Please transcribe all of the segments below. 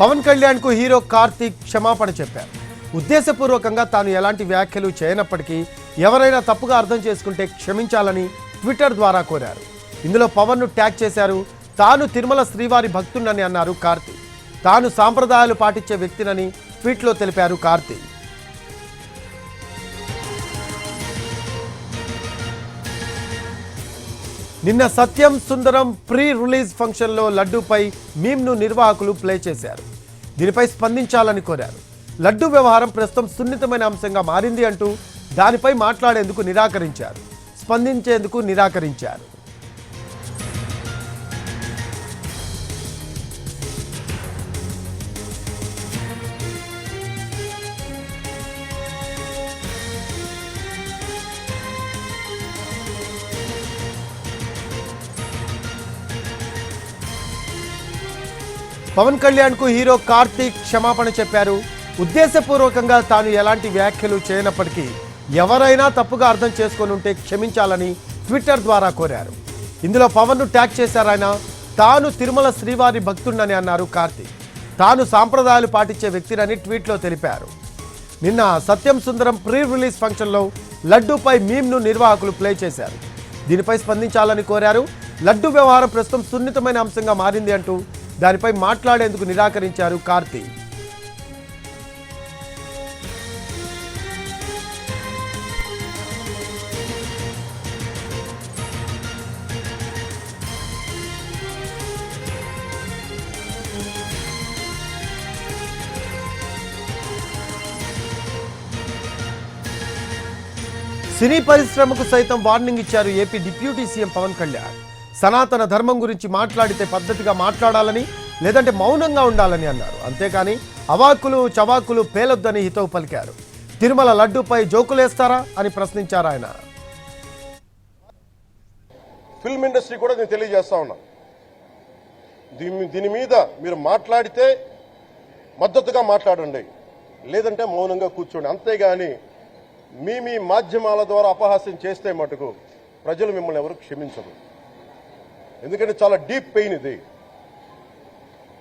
పవన్ కళ్యాణ్కు హీరో కార్తీక్ క్షమాపణ చెప్పారు. ఉద్దేశపూర్వకంగా తాను ఎలాంటి వ్యాఖ్యలు చేయనప్పటికీ ఎవరైనా తప్పుగా అర్థం చేసుకుంటే క్షమించాలని ట్విట్టర్ ద్వారా కోరారు. ఇందులో పవన్ను ట్యాగ్ చేశారు తాను తిరుమల శ్రీవారి భక్తున్నని అన్నారు కార్తీక్. తాను సాంప్రదాయాలు పాటించే వ్యక్తినని ట్వీట్లో తెలిపారు కార్తీక్. నిన్న సత్యం సుందరం ప్రీ రిలీజ్ ఫంక్షన్లో లడ్డూపై మీమ్ను నిర్వాహకులు ప్లే చేశారు. దీనిపై స్పందించాలని కోరారు. లడ్డూ వ్యవహారం ప్రస్తుతం సున్నితమైన అంశంగా మారింది అంటూ దానిపై మాట్లాడేందుకు నిరాకరించారు. స్పందించేందుకు నిరాకరించారు. పవన్ కళ్యాణ్కు హీరో కార్తీక్ క్షమాపణ చెప్పారు. ఉద్దేశపూర్వకంగా తాను ఎలాంటి వ్యాఖ్యలు చేయనప్పటికీ ఎవరైనా తప్పుగా అర్థం చేసుకొని ఉంటే క్షమించాలని ట్విట్టర్ ద్వారా కోరారు. ఇందులో పవన్ను ట్యాగ్ చేశారు ఆయన. తాను తిరుమల శ్రీవారి భక్తుడని అన్నారు కార్తీక్. తాను సాంప్రదాయాలు పాటించే వ్యక్తినని ట్వీట్లో తెలిపారు. నిన్న సత్యం సుందరం ప్రీ రిలీజ్ ఫంక్షన్లో లడ్డూపై మీమ్ను నిర్వాహకులు ప్లే చేశారు. దీనిపై స్పందించాలని కోరారు. లడ్డు వ్యవహారం ప్రస్తుతం సున్నితమైన అంశంగా మారింది అంటూ దానిపై మాట్లాడేందుకు నిరాకరించారు కార్తీ. సినీ పరిశ్రమకు సైతం వార్నింగ్ ఇచ్చారు AP deputy CM Pawan Kalyan. సనాతన ధర్మం గురించి మాట్లాడితే పద్ధతిగా మాట్లాడాలని లేదంటే మౌనంగా ఉండాలని అన్నారు. అంతేకాని అవాక్కులు చవాకులు పేలొద్దని హితవు పలికారు. తిరుమల లడ్డూపై జోకులేస్తారా అని ప్రశ్నించారు ఆయన. ఫిల్మ్ ఇండస్ట్రీ కూడా నేను తెలియజేస్తా ఉన్నా. దీని దీని మీద మీరు మాట్లాడితే మద్దతుగా మాట్లాడండి. లేదంటే మౌనంగా కూర్చోండి. అంతేగాని మీ మీ మాధ్యమాల ద్వారా అపహాస్యం చేస్తే మటుకు ప్రజలు మిమ్మల్ని ఎవరు క్షమించరు. ఎందుకంటే చాలా డీప్ పెయిన్ ఇది.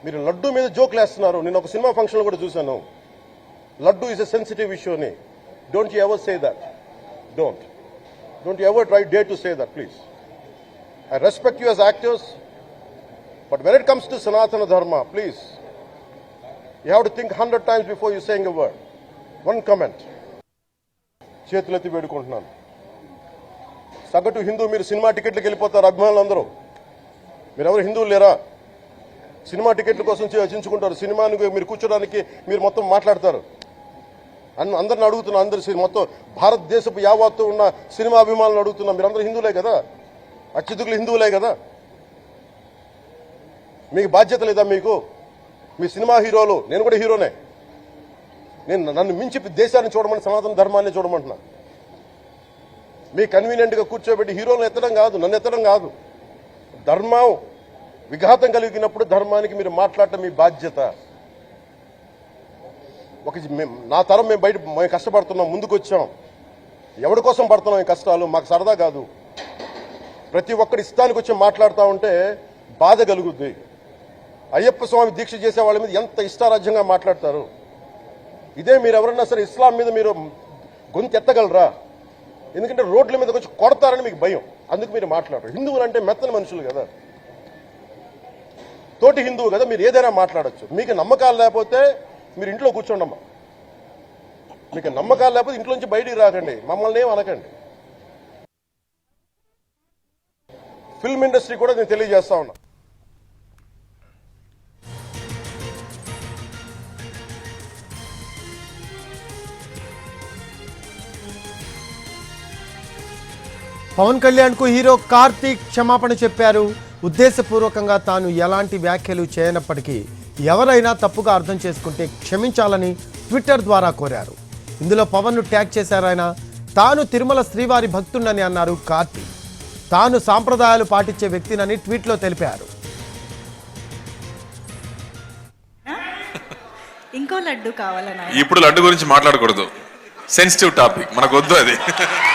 మీరు లడ్డు మీద జోకులు వేస్తున్నారు. నేను ఒక సినిమా ఫంక్షన్లో కూడా చూశాను. Laddu is a sensitive issue అని. Don't you ever say that don't don't you ever try day to say that please I respect you as actors, but when it comes to Sanatana Dharma please you have to think hundred times before you saying a word one comment చేతులెత్తి వేడుకుంటున్నాను. సగటు హిందూ మీరు cinema టికెట్లకు వెళ్ళిపోతారు అభిమానులు అందరూ మీరెవరు హిందువులు లేరా? సినిమా టికెట్ల కోసం చర్చించుకుంటారు సినిమాని మీరు కూర్చోడానికి మీరు మొత్తం మాట్లాడతారు. అన్న అందరిని అడుగుతున్నా అందరు మొత్తం భారతదేశపు యావత్తు ఉన్న సినిమా అభిమానులు అడుగుతున్నా. మీరు అందరూ హిందువులే కదా? అత్యధికులు హిందువులే కదా? మీకు బాధ్యత లేదా మీకు? మీ సినిమా హీరోలు నేను కూడా హీరోనే. నేను నన్ను మించి దేశాన్ని చూడమని సనాతన ధర్మాన్ని చూడమంటున్నా. మీ కన్వీనియంట్గా కూర్చోబెట్టి హీరోలను ఎత్తడం కాదు నన్ను ఎత్తడం కాదు. ధర్మం విఘాతం కలిగినప్పుడు ధర్మానికి మీరు మాట్లాడటం మీ బాధ్యత. ఒక నా తరం మేము బయట మేము కష్టపడుతున్నాం ముందుకు వచ్చాం ఎవరి కోసం పడుతున్నాం ఈ కష్టాలు? మాకు సరదా కాదు. ప్రతి ఒక్కరి ఇష్టానికి వచ్చి మాట్లాడుతూ ఉంటే బాధ కలుగుద్ది. అయ్యప్ప స్వామి దీక్ష చేసే వాళ్ళ మీద ఎంత ఇష్టారాజ్యంగా మాట్లాడతారు? ఇదే మీరు ఎవరన్నా సరే ఇస్లాం మీద మీరు గొంతు ఎత్తగలరా ఎందుకంటే రోడ్ల మీద వచ్చి కొడతారని మీకు భయం. అందుకు మీరు మాట్లాడరు. హిందువులు అంటే మెత్తని మనుషులు కదా. తోటి హిందువు కదా మీరు ఏదైనా మాట్లాడొచ్చు. మీకు నమ్మకాలు లేకపోతే మీరు ఇంట్లో కూర్చోండమ్మా. మీకు నమ్మకాలు లేకపోతే ఇంట్లో నుంచి బయటికి రాకండి. మమ్మల్ని ఏం అనకండి. ఫిల్మ్ ఇండస్ట్రీ కూడా నేను తెలియజేస్తా ఉన్నా. పవన్ కళ్యాణ్కు హీరో కార్తీక్ క్షమాపణ చెప్పారు. ఉద్దేశపూర్వకంగా తాను ఎలాంటి వ్యాఖ్యలు చేయనప్పటికీ ఎవరైనా తప్పుగా అర్థం చేసుకుంటే క్షమించాలని ట్విట్టర్ ద్వారా కోరారు. ఇందులో పవన్ను ట్యాగ్ చేశారు ఆయన. తాను తిరుమల శ్రీవారి భక్తుడని అన్నారు కార్తీక్. తాను సాంప్రదాయాలు పాటించే వ్యక్తినని ట్వీట్లో తెలిపారు. ఇంకో లడ్డు కావాలన్నా? ఇప్పుడు లడ్డు గురించి మాట్లాడకూడదు. సెన్సిటివ్ టాపిక్ మనకు వద్దు అది.